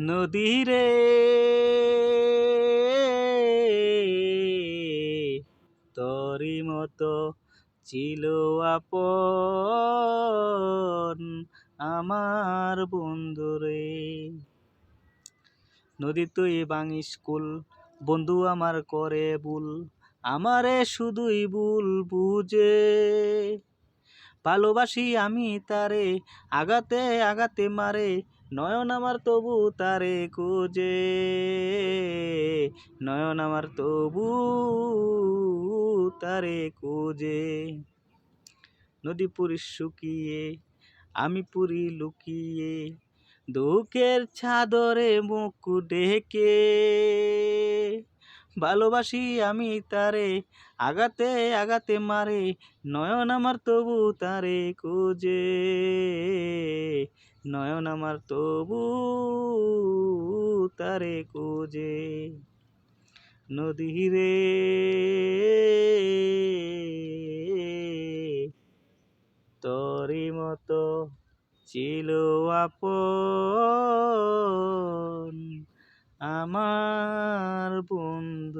নদী রে তরি মতো ছিল আপন আমার বন্ধু রে নদী তুই বাঙিস কুল, বন্ধু আমার করে বুল আমারে শুধুই বুল বুঝে। ভালোবাসি আমি তারে আগাতে আগাতে মারে নয়ন আমার তবু তারে খুঁজে। নয়ন আমার তবু তারে খুঁজে। নদী পুরী শুকিয়ে, আমি পুরী লুকিয়ে, দুঃখের ছাদরে মুখ ডেকে ভালোবাসি আমি তারে আগাতে আগাতে মারে, নয়ন আমার তবু তারে খুঁজে। নয়ন আমার তবু তারে খুঁজে। নদী রে তরি মতো ছিল আপন আমার বন্ধু।